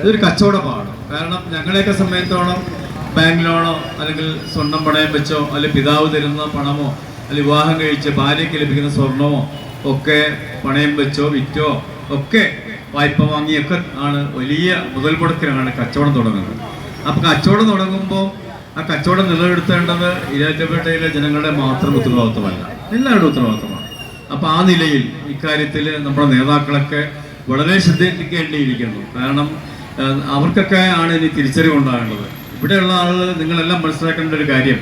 ഇതൊരു കച്ചവടമാണ്. കാരണം ഞങ്ങളെയൊക്കെ സമയത്തോളം ബാങ്ക് ലോണോ അല്ലെങ്കിൽ സ്വർണം പണയം വെച്ചോ അല്ലെങ്കിൽ പിതാവ് തരുന്ന പണമോ അല്ലെങ്കിൽ വിവാഹം കഴിച്ച് ഭാര്യയ്ക്ക് ലഭിക്കുന്ന സ്വർണമോ ഒക്കെ പണയം വെച്ചോ വിറ്റോ ഒക്കെ വായ്പ വാങ്ങിയൊക്കെ ആണ് വലിയ മുതൽ മുടക്കിലാണ് കച്ചവടം തുടങ്ങുന്നത്. അപ്പൊ കച്ചവടം തുടങ്ങുമ്പോൾ ആ കച്ചവടം നിലനിർത്തേണ്ടത് ഇരാറ്റുപേട്ടയിലെ ജനങ്ങളുടെ മാത്രം ഉത്തരവാദിത്വമല്ല എല്ലാവരുടെ ഉത്തരവാദിത്വമാണ്. അപ്പൊ ആ നിലയിൽ ഇക്കാര്യത്തിൽ നമ്മുടെ നേതാക്കളൊക്കെ വളരെ ശ്രദ്ധിക്കേണ്ടിയിരിക്കുന്നു. കാരണം അവർക്കൊക്കെ ആണ് ഇനി തിരിച്ചറിവുണ്ടാകേണ്ടത് ഇവിടെയുള്ള ആളുകൾ നിങ്ങളെല്ലാം മനസ്സിലാക്കേണ്ട ഒരു കാര്യം.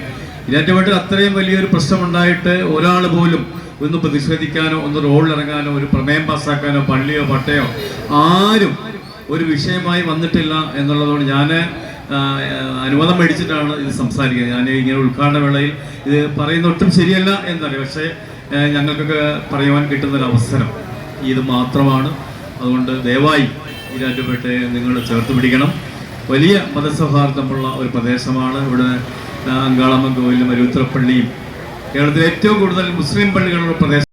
ഇരാറ്റുപേട്ടയിൽ അത്രയും വലിയൊരു പ്രശ്നമുണ്ടായിട്ട് ഒരാൾ പോലും ഒന്ന് പ്രതിഷേധിക്കാനോ ഒന്ന് റോഡിലിറങ്ങാനോ ഒരു പ്രമേയം പാസ്സാക്കാനോ പള്ളിയോ പട്ടയോ ആരും ഒരു വിഷയമായി വന്നിട്ടില്ല എന്നുള്ളതുകൊണ്ട് ഞാൻ അനുവാദം മേടിച്ചിട്ടാണ് ഇത് സംസാരിക്കുന്നത്. ഞാൻ ഇങ്ങനെ ഉദ്ഘാടന വേളയിൽ ഇത് പറയുന്ന ഒട്ടും ശരിയല്ല എന്നറിയാം. പക്ഷേ ഞങ്ങൾക്കൊക്കെ പറയുവാൻ കിട്ടുന്ന ഒരു അവസരം ഇത് മാത്രമാണ്. അതുകൊണ്ട് ദയവായി ഈ രാജ്യപ്പെട്ട് നിങ്ങൾ ചേർത്ത് പിടിക്കണം. വലിയ മതസൗഹാർദ്ദമുള്ള ഒരു പ്രദേശമാണ് ഇവിടെ അങ്കാളമ്മ കോവിലും മരുത്രപ്പള്ളിയും കേരളത്തിലെ ഏറ്റവും കൂടുതൽ മുസ്ലിം പള്ളികളുള്ള പ്രദേശമാണ്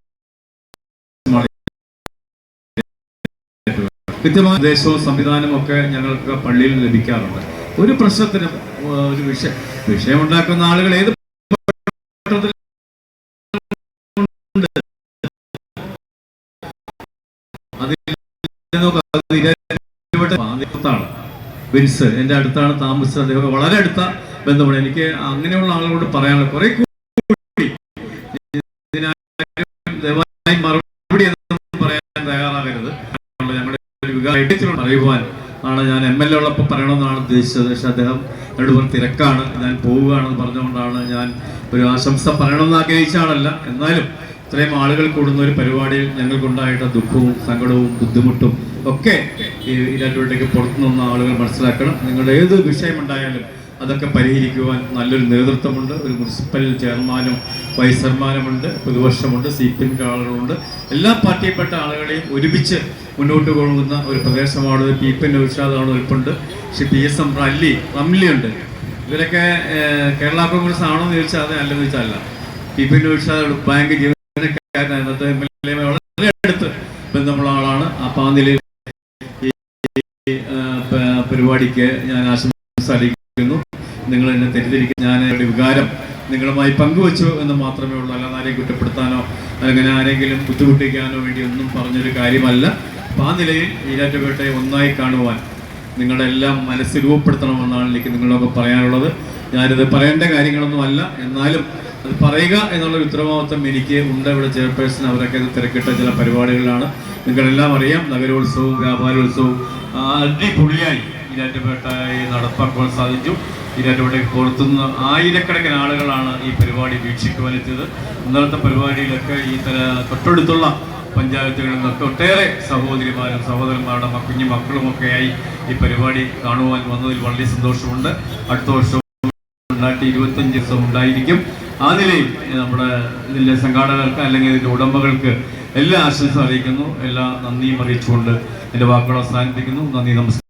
കൃത്യമായ നിർദ്ദേശവും സംവിധാനവും ഒക്കെ ഞങ്ങൾക്ക് പള്ളിയിൽ ലഭിക്കാറുണ്ട്. ഒരു പ്രശ്നത്തിനും ഒരു വിഷയം വിഷയമുണ്ടാക്കുന്ന ആളുകൾ ഏത്. അതിൽ നിന്നൊക്കെ അത് ഇരട്ടപ്പെട്ട ബാധ്യതയാണ്. വിൻസ് എന്റെ അടുത്താണ് താമസിച്ചത്. അദ്ദേഹം വളരെ അടുത്ത ബന്ധമാണ്. എനിക്ക് അങ്ങനെയുള്ള ആളുകളോട് പറയാനുള്ള കുറെ കൂടി. ദയവായി മറുപടി പറയാൻ തയ്യാറാകരുത്. ഞങ്ങളുടെ ഒരു ആണ് ഞാൻ എം എൽ എ ഉള്ളപ്പോൾ പറയണമെന്നാണ് ഉദ്ദേശിച്ചത്. പക്ഷെ അദ്ദേഹം രണ്ടുപേർ തിരക്കാണ്. ഞാൻ പോവുകയാണെന്ന് പറഞ്ഞുകൊണ്ടാണ് ഞാൻ ഒരു ആശംസ പറയണമെന്ന് ആഗ്രഹിച്ചാണല്ല എന്നാലും ഇത്രയും ആളുകൾ കൂടുന്ന ഒരു പരിപാടിയിൽ ഞങ്ങൾക്കുണ്ടായിട്ട ദുഃഖവും സങ്കടവും ബുദ്ധിമുട്ടും ഒക്കെ ഈ ഇരാറ്റുപേട്ടയ്ക്ക് പുറത്തു നിന്ന ആളുകൾ മനസ്സിലാക്കണം. നിങ്ങളുടെ ഏത് വിഷയമുണ്ടായാലും അതൊക്കെ പരിഹരിക്കുവാൻ നല്ലൊരു നേതൃത്വമുണ്ട്. ഒരു മുനിസിപ്പൽ ചെയർമാനും വൈസ് പ്രതിപക്ഷമുണ്ട്. സി പി എം ആളുകളുണ്ട് എല്ലാ പാർട്ടിയിൽപ്പെട്ട ആളുകളെയും ഒരുമിച്ച് മുന്നോട്ട് പോകുന്ന ഒരു പ്രദേശമാണ് പി പി എൻ ഉഷാദാണ് ഉൾപ്പുണ്ട് പക്ഷെ പി എസ് എം റല്ലി റംലിയുണ്ട്. ഇവരൊക്കെ കേരള കോൺഗ്രസ് ആണോ എന്ന് ചോദിച്ചാൽ അതെ അല്ലെന്ന് ചോദിച്ചാൽ അല്ല. പി പി ഉഷാദ് ബാങ്ക് അന്നത്തെ എം എൽ ബന്ധമുള്ള ആളാണ്. ആ നിലയിൽ പരിപാടിക്ക് ഞാൻ ആശംസ അറിയിക്കുന്നു നിങ്ങൾ എന്നെ തെറ്റിദ്ധരിക്കും ഞാൻ എന്റെ വികാരം നിങ്ങളുമായി പങ്കുവച്ചു എന്ന് മാത്രമേ ഉള്ളൂ. അല്ലാതെ ആരെയും കുറ്റപ്പെടുത്താനോ അല്ലെങ്കിൽ ആരെങ്കിലും ബുദ്ധിമുട്ടിക്കാനോ വേണ്ടി ഒന്നും പറഞ്ഞൊരു കാര്യമല്ല. അപ്പം ആ നിലയിൽ ഈരാറ്റുപേട്ടയെ ഒന്നായി കാണുവാൻ നിങ്ങളുടെ എല്ലാം മനസ്സ് രൂപപ്പെടുത്തണമെന്നാണ് എനിക്ക് നിങ്ങളൊക്കെ പറയാനുള്ളത്. ഞാനിത് പറയേണ്ട കാര്യങ്ങളൊന്നും അല്ല എന്നാലും അത് പറയുക എന്നുള്ള ഉത്തരവാദിത്വം എനിക്ക് ഉണ്ട് ഇവിടെ ചെയർപേഴ്സൺ അവരൊക്കെ തിരക്കിട്ട ചില പരിപാടികളിലാണ്. നിങ്ങളെല്ലാം അറിയാം നഗരോത്സവവും വ്യാപാരോത്സവവും അടിപൊളിയായി ഇരാറ്റുപേട്ടയെ നടപ്പാക്കുവാൻ സാധിച്ചു. ഇരാറ്റുപേട്ടയ്ക്ക് പുറത്തുനിന്ന് ആയിരക്കണക്കിന് ആളുകളാണ് ഈ പരിപാടി വീക്ഷിക്കുവാൻ എത്തിയത് ഇന്നലത്തെ പരിപാടിയിലൊക്കെ ഈ തല തൊട്ടടുത്തുള്ള പഞ്ചായത്തുകളിൽ നിന്നൊക്കെ ഒട്ടേറെ സഹോദരിമാരും സഹോദരന്മാരുടെ കുഞ്ഞു മക്കളുമൊക്കെയായി ഈ പരിപാടി കാണുവാൻ വന്നതിൽ വളരെ സന്തോഷമുണ്ട്. അടുത്ത വർഷം രണ്ടായിരത്തി ഇരുപത്തഞ്ച് ദിവസം ഉണ്ടായിരിക്കും. ആ നിലയിൽ നമ്മുടെ ഇതിന്റെ സംഘാടകർക്ക് അല്ലെങ്കിൽ ഇതിന്റെ ഉടമകൾക്ക് എല്ലാ ആശംസ അറിയിക്കുന്നു. എല്ലാ നന്ദിയും അറിയിച്ചുകൊണ്ട് എന്റെ വാക്കുകൾ അവസാനിപ്പിക്കുന്നു. നന്ദി നമസ്കാരം.